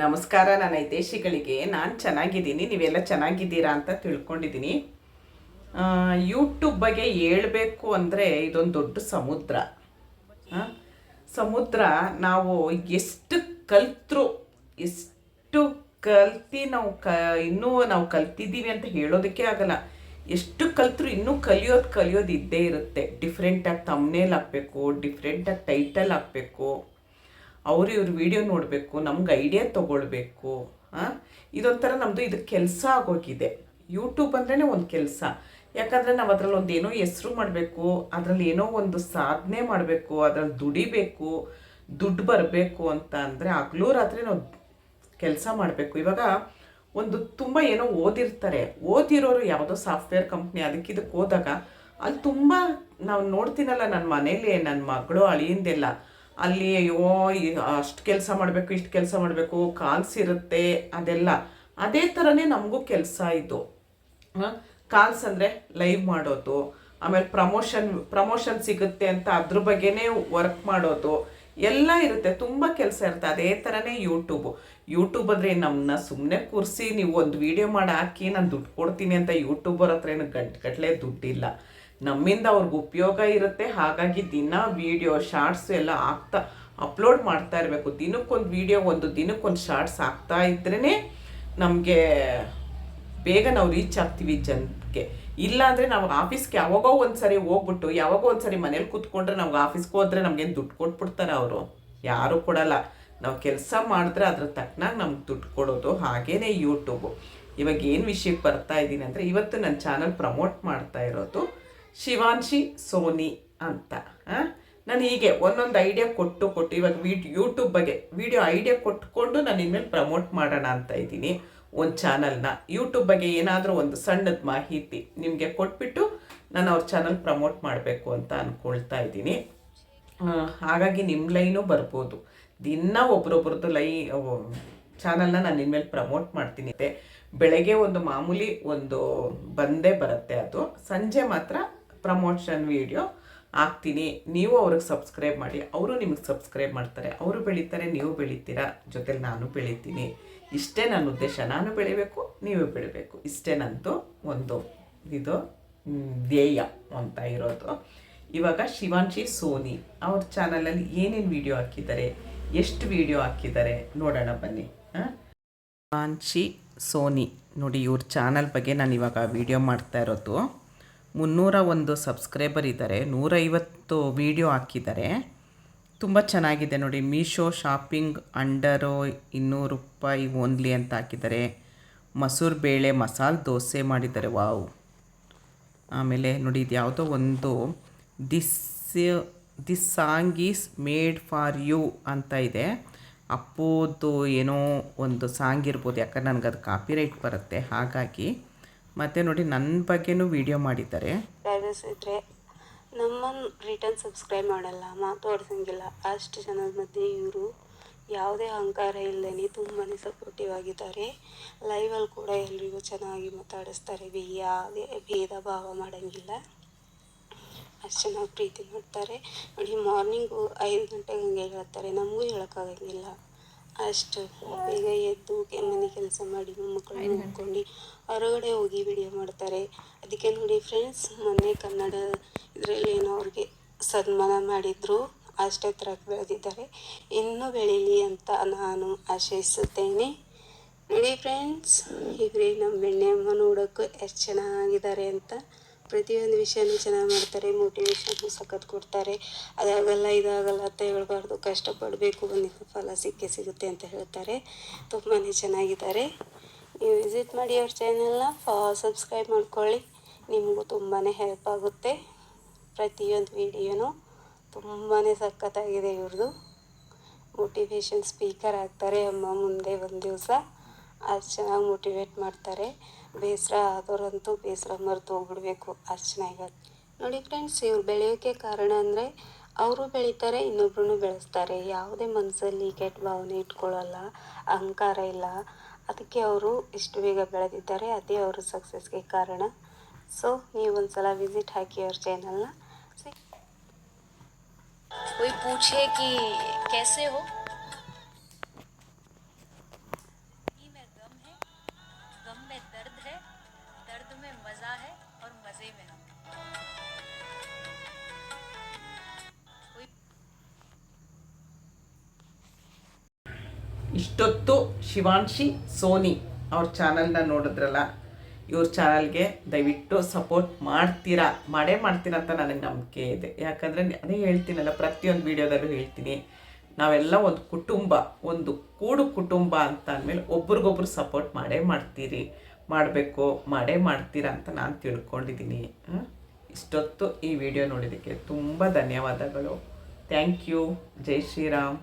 ನಮಸ್ಕಾರ, ನನ್ನ ಹಿತೇಶಿಗಳಿಗೆ ನಾನು ಚೆನ್ನಾಗಿದ್ದೀನಿ. ನೀವೆಲ್ಲ ಚೆನ್ನಾಗಿದ್ದೀರಾ ಅಂತ ತಿಳ್ಕೊಂಡಿದ್ದೀನಿ. ಯೂಟ್ಯೂಬ್ ಬಗ್ಗೆ ಹೇಳಬೇಕು ಅಂದರೆ ಇದೊಂದು ದೊಡ್ಡ ಸಮುದ್ರ. ಸಮುದ್ರ ನಾವು ಎಷ್ಟು ಕಲ್ತರು, ಎಷ್ಟು ಕಲ್ತಿ ನಾವು ಕ, ಇನ್ನೂ ನಾವು ಕಲ್ತಿದ್ದೀವಿ ಅಂತ ಹೇಳೋದಕ್ಕೆ ಆಗಲ್ಲ. ಎಷ್ಟು ಕಲ್ತರು ಇನ್ನೂ ಕಲಿಯೋದು ಕಲಿಯೋದು ಇದ್ದೇ ಇರುತ್ತೆ. ಡಿಫ್ರೆಂಟಾಗಿ ತಮ್ನೇಲ್ ಹಾಕಬೇಕು ಡಿಫ್ರೆಂಟಾಗಿ ಟೈಟಲ್ ಹಾಕಬೇಕು. ಅವರು ಇವ್ರ ವಿಡಿಯೋ ನೋಡಬೇಕು, ನಮ್ಗೆ ಐಡಿಯಾ ತೊಗೊಳ್ಬೇಕು ಹಾಂ ಇದೊಂಥರ ನಮ್ಮದು ಇದು ಕೆಲಸ ಆಗೋಗಿದೆ. ಯೂಟ್ಯೂಬ್ ಅಂದ್ರೇ ಒಂದು ಕೆಲಸ. ಯಾಕಂದರೆ ನಾವು ಅದರಲ್ಲಿ ಒಂದು ಏನೋ ಹೆಸ್ರು ಮಾಡಬೇಕು, ಅದರಲ್ಲಿ ಏನೋ ಒಂದು ಸಾಧನೆ ಮಾಡಬೇಕು, ಅದರಲ್ಲಿ ದುಡಿಬೇಕು, ದುಡ್ಡು ಬರಬೇಕು ಅಂತ ಅಂದರೆ ಹಗಲೂ ರಾತ್ರಿ ನಾವು ಕೆಲಸ ಮಾಡಬೇಕು. ಇವಾಗ ಒಂದು ತುಂಬ ಏನೋ ಓದಿರ್ತಾರೆ. ಓದಿರೋರು ಯಾವುದೋ ಸಾಫ್ಟ್ವೇರ್ ಕಂಪ್ನಿ ಅದಕ್ಕೆ ಇದಕ್ಕೆ ಹೋದಾಗ, ಅಲ್ಲಿ ತುಂಬ ನಾವು ನೋಡ್ತೀನಲ್ಲ ನನ್ನ ಮನೇಲಿ ನನ್ನ ಮಗಳು, ಅಳಿಯಿಂದೆಲ್ಲ. ಅಲ್ಲಿ ಅಯ್ಯೋ ಅಷ್ಟು ಕೆಲಸ ಮಾಡಬೇಕು, ಇಷ್ಟು ಕೆಲಸ ಮಾಡಬೇಕು, ಕಾಲ್ಸ್ ಇರುತ್ತೆ ಅದೆಲ್ಲ. ಅದೇ ಥರನೇ ನಮಗೂ ಕೆಲಸ ಇದು. ಕಾಲ್ಸ್ ಅಂದರೆ ಲೈವ್ ಮಾಡೋದು, ಆಮೇಲೆ ಪ್ರಮೋಷನ್ ಪ್ರಮೋಷನ್ ಸಿಗುತ್ತೆ ಅಂತ ಅದ್ರ ಬಗ್ಗೆನೇ ವರ್ಕ್ ಮಾಡೋದು, ಎಲ್ಲ ಇರುತ್ತೆ, ತುಂಬ ಕೆಲಸ ಇರುತ್ತೆ. ಅದೇ ಥರನೇ ಯೂಟ್ಯೂಬು ಯೂಟ್ಯೂಬ್ ಅಂದರೆ ನಮ್ಮನ್ನ ಸುಮ್ಮನೆ ಕೂರಿಸಿ, ನೀವು ಒಂದು ವಿಡಿಯೋ ಮಾಡಿ ಹಾಕಿ, ನಾನು ದುಡ್ಡು ಕೊಡ್ತೀನಿ ಅಂತ ಯೂಟ್ಯೂಬರ್ ಹತ್ರ ಏನು ಗಂಟು ಗಟ್ಟಲೆ ದುಡ್ಡಿಲ್ಲ. ನಮ್ಮಿಂದ ಅವ್ರಿಗೆ ಉಪಯೋಗ ಇರುತ್ತೆ. ಹಾಗಾಗಿ ದಿನ ವಿಡಿಯೋ ಶಾರ್ಟ್ಸ್ ಎಲ್ಲ ಆಗ್ತಾ ಅಪ್ಲೋಡ್ ಮಾಡ್ತಾ ಇರಬೇಕು. ದಿನಕ್ಕೊಂದು ವಿಡಿಯೋ ಒಂದು ದಿನಕ್ಕೊಂದು ಶಾರ್ಟ್ಸ್ ಆಗ್ತಾ ಇದ್ರೇ ನಮಗೆ ಬೇಗ ನಾವು ರೀಚ್ ಆಗ್ತೀವಿ ಜನಕ್ಕೆ ಇಲ್ಲ ಅಂದರೆ ನಾವು ಆಫೀಸ್ಗೆ ಯಾವಾಗೋ ಒಂದು ಸರಿ ಹೋಗ್ಬಿಟ್ಟು, ಯಾವಾಗೋ ಒಂದು ಸರಿ ಮನೇಲಿ ಕೂತ್ಕೊಂಡ್ರೆ ನಮ್ಗೆ ಆಫೀಸ್ಗೆ ಹೋದ್ರೆ ನಮ್ಗೇನು ದುಡ್ಡು ಕೊಟ್ಬಿಡ್ತಾರೆ ಅವರು? ಯಾರೂ ಕೊಡಲ್ಲ. ನಾವು ಕೆಲಸ ಮಾಡಿದ್ರೆ ಅದ್ರ ತಕ್ಕನಾಗ ನಮ್ಗೆ ದುಡ್ಡು ಕೊಡೋದು ಹಾಗೇನೇ ಯೂಟ್ಯೂಬು ಇವಾಗ ಏನು ವಿಷಯಕ್ಕೆ ಬರ್ತಾ ಇದ್ದೀನಿ ಅಂದರೆ, ಇವತ್ತು ನನ್ನ ಚಾನಲ್ ಪ್ರಮೋಟ್ ಮಾಡ್ತಾ ಇರೋದು ಶಿವಾಂಶಿ, ಸೋನಿ ಅಂತ? ನಾನು ಹೀಗೆ ಒಂದೊಂದು ಐಡಿಯಾ ಕೊಟ್ಟು ಕೊಟ್ಟು, ಇವಾಗ ವೀಡಿಯೋ ಯೂಟ್ಯೂಬ್ ಬಗ್ಗೆ ವೀಡಿಯೋ ಐಡಿಯಾ ಕೊಟ್ಕೊಂಡು ನಾನು ಇನ್ಮೇಲೆ ಪ್ರಮೋಟ್ ಮಾಡೋಣ ಅಂತ ಇದ್ದೀನಿ ಒಂದು ಚಾನಲ್ನ ಯೂಟ್ಯೂಬ್ ಬಗ್ಗೆ ಏನಾದರೂ ಒಂದು ಸಣ್ಣದ ಮಾಹಿತಿ ನಿಮಗೆ ಕೊಟ್ಬಿಟ್ಟು ನಾನು ಅವ್ರ ಚಾನಲ್ ಪ್ರಮೋಟ್ ಮಾಡಬೇಕು ಅಂತ ಅಂದ್ಕೊಳ್ತಾ ಇದ್ದೀನಿ. ಹಾಗಾಗಿ ನಿಮ್ಮ ಲೈನು ಬರ್ಬೋದು. ದಿನ ಒಬ್ರೊಬ್ರದ್ದು ಲೈ ಚಾನಲ್ನ ನಾನು ಇನ್ಮೇಲೆ ಪ್ರಮೋಟ್ ಮಾಡ್ತೀನಿ. ಬೆಳಗ್ಗೆ ಒಂದು ಮಾಮೂಲಿ ಒಂದು ಬಂದೇ ಬರುತ್ತೆ ಅದು. ಸಂಜೆ ಮಾತ್ರ ಪ್ರಮೋಷನ್ ವಿಡಿಯೋ ಹಾಕ್ತೀನಿ. ನೀವು ಅವ್ರಿಗೆ ಸಬ್ಸ್ಕ್ರೈಬ್ ಮಾಡಿ. ಅವರು ನಿಮಗೆ ಸಬ್ಸ್ಕ್ರೈಬ್ ಮಾಡ್ತಾರೆ. ಅವರು ಬೆಳೀತಾರೆ, ನೀವು ಬೆಳೀತೀರಾ? ಜೊತೆಲಿ ನಾನು ಬೆಳಿತೀನಿ. ಇಷ್ಟೇ ನನ್ನ ಉದ್ದೇಶ. ನಾನು ಬೆಳಿಬೇಕು, ನೀವು ಬೆಳಿಬೇಕು. ಇಷ್ಟೇ ನಂದು ಒಂದು ಇದು ಧ್ಯೇಯ ಅಂತ ಇರೋದು. ಇವಾಗ ಶಿವಾಂಶಿ ಸೋನಿ ಅವ್ರ ಚಾನಲಲ್ಲಿ ಏನೇನು ವಿಡಿಯೋ ಹಾಕಿದ್ದಾರೆ, ಎಷ್ಟು ವಿಡಿಯೋ ಹಾಕಿದ್ದಾರೆ ನೋಡೋಣ ಬನ್ನಿ. ಶಿವಾಂಶಿ ಸೋನಿ ನೋಡಿ ಇವ್ರ ಚಾನಲ್ ಬಗ್ಗೆ ನಾನು ಇವಾಗ ವಿಡಿಯೋ ಮಾಡ್ತಾ ಇರೋದು. ಮುನ್ನೂರ ಒಂದು ಸಬ್ಸ್ಕ್ರೈಬರ್ ಇದ್ದಾರೆ, ನೂರೈವತ್ತು ವಿಡಿಯೋ ಹಾಕಿದ್ದಾರೆ. ತುಂಬ ಚೆನ್ನಾಗಿದೆ ನೋಡಿ, ಮೀಶೋ ಶಾಪಿಂಗ್ ಅಂಡರು ಇನ್ನೂರು ರೂಪಾಯಿ ಓನ್ಲಿ ಅಂತ ಹಾಕಿದ್ದಾರೆ. ಮಸೂರ್ ಬೇಳೆ ಮಸಾಲೆ ದೋಸೆ ಮಾಡಿದ್ದಾರೆ, ವಾವ್. ಆಮೇಲೆ ನೋಡಿ, ಇದು ಯಾವುದೋ ಒಂದು this this song is made for you ಅಂತ ಇದೆ. ಅಪ್ಪುದು ಏನೋ ಒಂದು ಸಾಂಗ್ ಇರ್ಬೋದು, ಯಾಕಂದ್ರೆ ನನಗೆ ಅದು ಕಾಪಿರೈಟ್ ಬರುತ್ತೆ, ಹಾಗಾಗಿ ಮತ್ತು ನೋಡಿ ನನ್ನ ಬಗ್ಗೆನೂ ವಿಡಿಯೋ ಮಾಡಿದ್ದಾರೆ. ಇದ್ದರೆ ನಮ್ಮನ್ನು ರಿಟರ್ನ್ ಸಬ್ಸ್ಕ್ರೈಬ್ ಮಾಡಲ್ಲ ಮಾತಾಡ್ಸಂಗಿಲ್ಲ ಅಷ್ಟು ಜನದ ಮಧ್ಯೆ ಇವರು ಯಾವುದೇ ಅಹಂಕಾರ ಇಲ್ಲದೇ ತುಂಬಾ ಸಪೋರ್ಟಿವ್ ಆಗಿದ್ದಾರೆ. ಲೈವಲ್ಲಿ ಕೂಡ ಎಲ್ರಿಗೂ ಚೆನ್ನಾಗಿ ಮಾತಾಡಿಸ್ತಾರೆ. ಯಾವುದೇ ಭೇದ ಭಾವ ಮಾಡೋಂಗಿಲ್ಲ. ಅಷ್ಟು ಚೆನ್ನಾಗಿ ಪ್ರೀತಿ ಮಾಡ್ತಾರೆ. ನೋಡಿ ಮಾರ್ನಿಂಗು ಐದು ಗಂಟೆಗೆ ಹಂಗೆ ಹೇಳ್ತಾರೆ. ನಮಗೂ ಹೇಳೋಕ್ಕಾಗಂಗಿಲ್ಲ. ಅಷ್ಟು. ಈಗ ಎದ್ದು ಮನೆ ಕೆಲಸ ಮಾಡಿ ಮೊಮ್ಮಕ್ಕಳನ್ನ ನೋಡ್ಕೊಂಡು ಹೊರಗಡೆ ಹೋಗಿ ವಿಡಿಯೋ ಮಾಡ್ತಾರೆ. ಅದಕ್ಕೆ ನೋಡಿ ಫ್ರೆಂಡ್ಸ್ ಮೊನ್ನೆ ಕನ್ನಡ ಇದರಲ್ಲಿ ಏನೋ ಅವ್ರಿಗೆ ಸನ್ಮಾನ ಮಾಡಿದ್ರು. ಅಷ್ಟೇ ಥರ ಬೆಳೆದಿದ್ದಾರೆ. ಇನ್ನೂ ಬೆಳೀಲಿ ಅಂತ ನಾನು ಆಶಯಿಸುತ್ತೇನೆ ನೋಡಿ ಫ್ರೆಂಡ್ಸ್ ಇವರೇ ನಮ್ಮ ಬೆಣ್ಣೆಮ್ಮ ನೋಡೋಕ್ಕೂ ಎಷ್ಟು ಚೆನ್ನಾಗಿದ್ದಾರೆ ಅಂತ. ಪ್ರತಿಯೊಂದು ವಿಷಯನೂ ಚೆನ್ನಾಗಿ ಮಾಡ್ತಾರೆ ಮೋಟಿವೇಶನ್ ಸಖತ್ ಕೊಡ್ತಾರೆ. ಅದಾಗಲ್ಲ, ಇದಾಗಲ್ಲ ಅಂತ ಹೇಳ್ಬಾರ್ದು. ಕಷ್ಟಪಡಬೇಕು ಬಂದಿದ್ದ ಫಲ ಸಿಕ್ಕೇ ಸಿಗುತ್ತೆ ಅಂತ ಹೇಳ್ತಾರೆ. ತುಂಬಾ ಚೆನ್ನಾಗಿದ್ದಾರೆ. ನೀವು ವಿಸಿಟ್ ಮಾಡಿ ಅವ್ರ ಚಾನೆಲ್ನ ಸಬ್ಸ್ಕ್ರೈಬ್ ಮಾಡ್ಕೊಳ್ಳಿ. ನಿಮಗೂ ತುಂಬಾ ಹೆಲ್ಪ್ ಆಗುತ್ತೆ. ಪ್ರತಿಯೊಂದು ವಿಡಿಯೋನು ತುಂಬಾ ಸಖತ್ತಾಗಿದೆ ಇವ್ರದ್ದು. ಮೋಟಿವೇಶನ್ ಸ್ಪೀಕರ್ ಆಗ್ತಾರೆ ಅಮ್ಮ ಮುಂದೆ ಒಂದು ದಿವಸ. ಅಷ್ಟು ಚೆನ್ನಾಗಿ ಮೋಟಿವೇಟ್ ಮಾಡ್ತಾರೆ ಬೇಸರ ಆದವರಂತೂ ಬೇಸರ ಮರೆತು ಹೋಗ್ಬಿಡ್ಬೇಕು ಅಷ್ಟು ಚೆನ್ನಾಗಿ ನೋಡಿ ಫ್ರೆಂಡ್ಸ್ ಇವ್ರು ಬೆಳೆಯೋಕ್ಕೆ ಕಾರಣ ಅಂದರೆ ಅವರು ಬೆಳೀತಾರೆ ಇನ್ನೊಬ್ರು ಬೆಳೆಸ್ತಾರೆ ಯಾವುದೇ ಮನಸ್ಸಲ್ಲಿ ಕೆಟ್ಟ ಭಾವನೆ ಇಟ್ಕೊಳ್ಳಲ್ಲ ಅಹಂಕಾರ ಇಲ್ಲ ಅದಕ್ಕೆ ಅವರು ಇಷ್ಟು ಬೇಗ ಬೆಳೆದಿದ್ದಾರೆ ಅದೇ ಅವರ ಸಕ್ಸಸ್ಗೆ ಕಾರಣ ಸೊ ನೀವು ಒಂದು ಸಲ ವಿಸಿಟ್ ಹಾಕಿ ಅವ್ರ ಚಾನಲ್ನ कोई पूछे कि कैसे हो सेम है हम ಇಷ್ಟೊತ್ತು ಶಿವಾಂಶಿ ಸೋನಿ ಅವ್ರ ಚಾನಲ್ನ ನೋಡಿದ್ರಲ್ಲ ಇವ್ರ ಚಾನಲ್ಗೆ ದಯವಿಟ್ಟು ಸಪೋರ್ಟ್ ಮಾಡ್ತೀರಾ ಮಾಡೇ ಮಾಡ್ತೀರಾ ಅಂತ ನನಗೆ ನಂಬಿಕೆ ಇದೆ ಯಾಕಂದರೆ ಅದೇ ಹೇಳ್ತೀನಲ್ಲ ಪ್ರತಿಯೊಂದು ವಿಡಿಯೋದಲ್ಲೂ ಹೇಳ್ತೀನಿ ನಾವೆಲ್ಲ ಒಂದು ಕುಟುಂಬ ಒಂದು ಕೂಡು ಕುಟುಂಬ ಅಂತ ಅಂದಮೇಲೆ ಒಬ್ರಿಗೊಬ್ರು ಸಪೋರ್ಟ್ ಮಾಡೇ ಮಾಡ್ತೀರಿ ಮಾಡಬೇಕು, ಮಾಡೇ ಮಾಡ್ತೀರಾ ಅಂತ ನಾನು ತಿಳ್ಕೊಂಡಿದ್ದೀನಿ? ಇಷ್ಟೊತ್ತು ಈ ವಿಡಿಯೋ ನೋಡಿದ್ದಕ್ಕೆ ತುಂಬ ಧನ್ಯವಾದಗಳು. ಥ್ಯಾಂಕ್ ಯು ಜೈ ಶ್ರೀರಾಮ್.